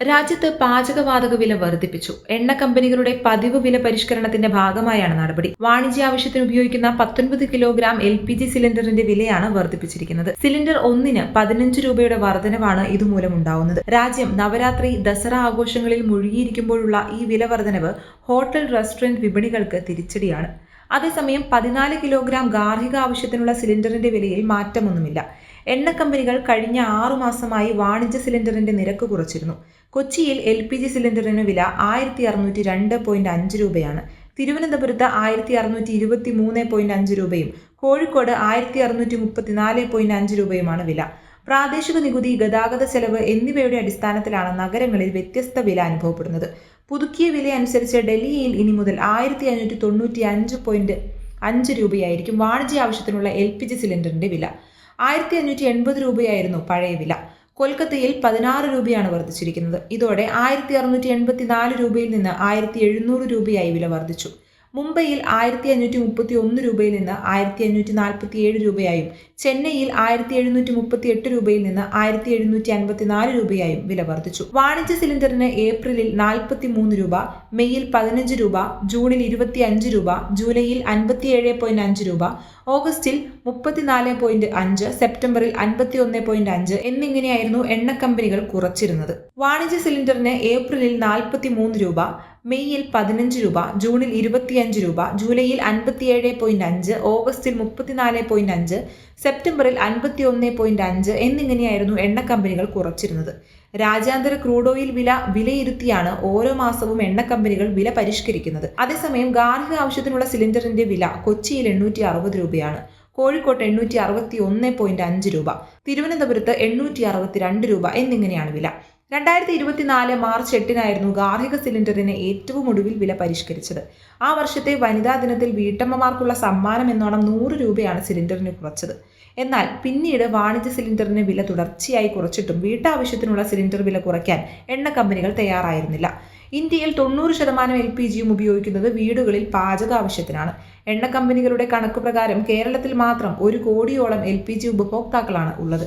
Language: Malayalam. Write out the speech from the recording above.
രാജ്യത്ത് പാചകവാതക വില വർദ്ധിപ്പിച്ചു. എണ്ണ കമ്പനികളുടെ പതിവ് വില പരിഷ്കരണത്തിന്റെ ഭാഗമായാണ് നടപടി. വാണിജ്യ ആവശ്യത്തിന് ഉപയോഗിക്കുന്ന പത്തൊൻപത് കിലോഗ്രാം എൽ പി ജി സിലിണ്ടറിന്റെ വിലയാണ് വർദ്ധിപ്പിച്ചിരിക്കുന്നത്. സിലിണ്ടർ ഒന്നിന് പതിനഞ്ച് രൂപയുടെ വർധനവാണ് ഇതുമൂലം ഉണ്ടാവുന്നത് രാജ്യം നവരാത്രി ദസറ ആഘോഷങ്ങളിൽ മുഴുകിയിരിക്കുമ്പോഴുള്ള ഈ വില വർധനവ് ഹോട്ടൽ റെസ്റ്റോറന്റ് വിപണികൾക്ക് തിരിച്ചടിയാണ്. അതേസമയം പതിനാല് കിലോഗ്രാം ഗാർഹിക ആവശ്യത്തിനുള്ള സിലിണ്ടറിന്റെ വിലയിൽ മാറ്റമൊന്നുമില്ല. എണ്ണ കമ്പനികൾ കഴിഞ്ഞ ആറു മാസമായി വാണിജ്യ സിലിണ്ടറിന്റെ നിരക്ക് കുറച്ചിരുന്നു. കൊച്ചിയിൽ എൽ പി ജി സിലിണ്ടറിന് വില ആയിരത്തി അറുന്നൂറ്റി രണ്ട് പോയിന്റ് അഞ്ച് രൂപയാണ്. തിരുവനന്തപുരത്ത് ആയിരത്തി അറുന്നൂറ്റി ഇരുപത്തി മൂന്ന് പോയിന്റ് അഞ്ച് രൂപയും കോഴിക്കോട് ആയിരത്തി അറുന്നൂറ്റി മുപ്പത്തിനാല് പോയിന്റ് അഞ്ച് രൂപയുമാണ് വില. പ്രാദേശിക നികുതി ഗതാഗത ചെലവ് എന്നിവയുടെ അടിസ്ഥാനത്തിലാണ് നഗരങ്ങളിൽ വ്യത്യസ്ത വില അനുഭവപ്പെടുന്നത്. പുതുക്കിയ വില അനുസരിച്ച് ഡൽഹിയിൽ ഇനി മുതൽ ആയിരത്തി അഞ്ഞൂറ്റി തൊണ്ണൂറ്റി അഞ്ച് പോയിന്റ് അഞ്ച് രൂപയായിരിക്കും വാണിജ്യ ആവശ്യത്തിനുള്ള എൽ പി ജി സിലിണ്ടറിന്റെ വില. ആയിരത്തി അഞ്ഞൂറ്റി എൺപത് രൂപയായിരുന്നു പഴയ വില. കൊൽക്കത്തയിൽ പതിനാറ് രൂപയാണ് വർദ്ധിച്ചിരിക്കുന്നത്. ഇതോടെ ആയിരത്തി അറുന്നൂറ്റി എൺപത്തി നാല് രൂപയിൽ നിന്ന് ആയിരത്തി എഴുന്നൂറ് രൂപയായി വില വർദ്ധിച്ചു. മുംബൈയിൽ ആയിരത്തി അഞ്ഞൂറ്റി മുപ്പത്തി ഒന്ന് രൂപയിൽ നിന്ന് ആയിരത്തി അഞ്ഞൂറ്റി നാൽപ്പത്തി ഏഴ് രൂപയായും ചെന്നൈയിൽ ആയിരത്തി എഴുന്നൂറ്റി മുപ്പത്തി എട്ട് രൂപയിൽ നിന്ന് ആയിരത്തി എഴുന്നൂറ്റി അൻപത്തി നാല് രൂപയായും വില വർദ്ധിച്ചു. വാണിജ്യ സിലിണ്ടറിന് ഏപ്രിലിൽ നാൽപ്പത്തി മൂന്ന് രൂപ മെയ്യിൽ പതിനഞ്ച് രൂപ ജൂണിൽ ഇരുപത്തി അഞ്ച് രൂപ ജൂലൈയിൽ അൻപത്തിയേഴ് പോയിന്റ് അഞ്ച് രൂപ ഓഗസ്റ്റിൽ മുപ്പത്തിനാല് പോയിന്റ് അഞ്ച് സെപ്റ്റംബറിൽ അൻപത്തി ഒന്ന് പോയിന്റ് അഞ്ച് എന്നിങ്ങനെയായിരുന്നു എണ്ണ കമ്പനികൾ കുറച്ചിരുന്നത്. വാണിജ്യ സിലിണ്ടറിന് ഏപ്രിലിൽ നാൽപ്പത്തി മൂന്ന് രൂപ മെയ്യിൽ പതിനഞ്ച് രൂപ ജൂണിൽ ഇരുപത്തിയഞ്ച് രൂപ ജൂലൈയിൽ അൻപത്തിയേഴ് പോയിന്റ് അഞ്ച് ഓഗസ്റ്റിൽ മുപ്പത്തിനാല് പോയിന്റ് അഞ്ച് സെപ്റ്റംബറിൽ അൻപത്തി ഒന്ന് പോയിന്റ് അഞ്ച് എന്നിങ്ങനെയായിരുന്നു എണ്ണ കമ്പനികൾ കുറച്ചിരുന്നത്. രാജ്യാന്തര ക്രൂഡ് ഓയിൽ വില വിലയിരുത്തിയാണ് ഓരോ മാസവും എണ്ണ കമ്പനികൾ വില പരിഷ്കരിക്കുന്നത്. അതേസമയം ഗാർഹിക ആവശ്യത്തിനുള്ള സിലിണ്ടറിന്റെ വില കൊച്ചിയിൽ എണ്ണൂറ്റി അറുപത് രൂപയാണ്. കോഴിക്കോട്ട് എണ്ണൂറ്റി അറുപത്തി ഒന്ന് പോയിന്റ് അഞ്ച് രൂപ തിരുവനന്തപുരത്ത് എണ്ണൂറ്റി അറുപത്തി രണ്ട് രൂപ എന്നിങ്ങനെയാണ് വില. രണ്ടായിരത്തി ഇരുപത്തിനാല് മാർച്ച് എട്ടിനായിരുന്നു ഗാർഹിക സിലിണ്ടറിന് ഏറ്റവും ഒടുവിൽ വില പരിഷ്കരിച്ചത്. ആ വർഷത്തെ വനിതാ ദിനത്തിൽ വീട്ടമ്മമാർക്കുള്ള സമ്മാനം എന്നോണം നൂറ് രൂപയാണ് സിലിണ്ടറിന് കുറച്ചത്. എന്നാൽ പിന്നീട് വാണിജ്യ സിലിണ്ടറിന് വില തുടർച്ചയായി കുറച്ചിട്ടും വീട്ടാവശ്യത്തിനുള്ള സിലിണ്ടർ വില കുറയ്ക്കാൻ എണ്ണ കമ്പനികൾ തയ്യാറായിരുന്നില്ല. ഇന്ത്യയിൽ തൊണ്ണൂറ് ശതമാനം എൽ പി ജിയും ഉപയോഗിക്കുന്നത് വീടുകളിൽ പാചക ആവശ്യത്തിനാണ് എണ്ണ കമ്പനികളുടെ കണക്ക് പ്രകാരം കേരളത്തിൽ മാത്രം ഒരു കോടിയോളം എൽ പി ജി ഉപഭോക്താക്കളാണ് ഉള്ളത്.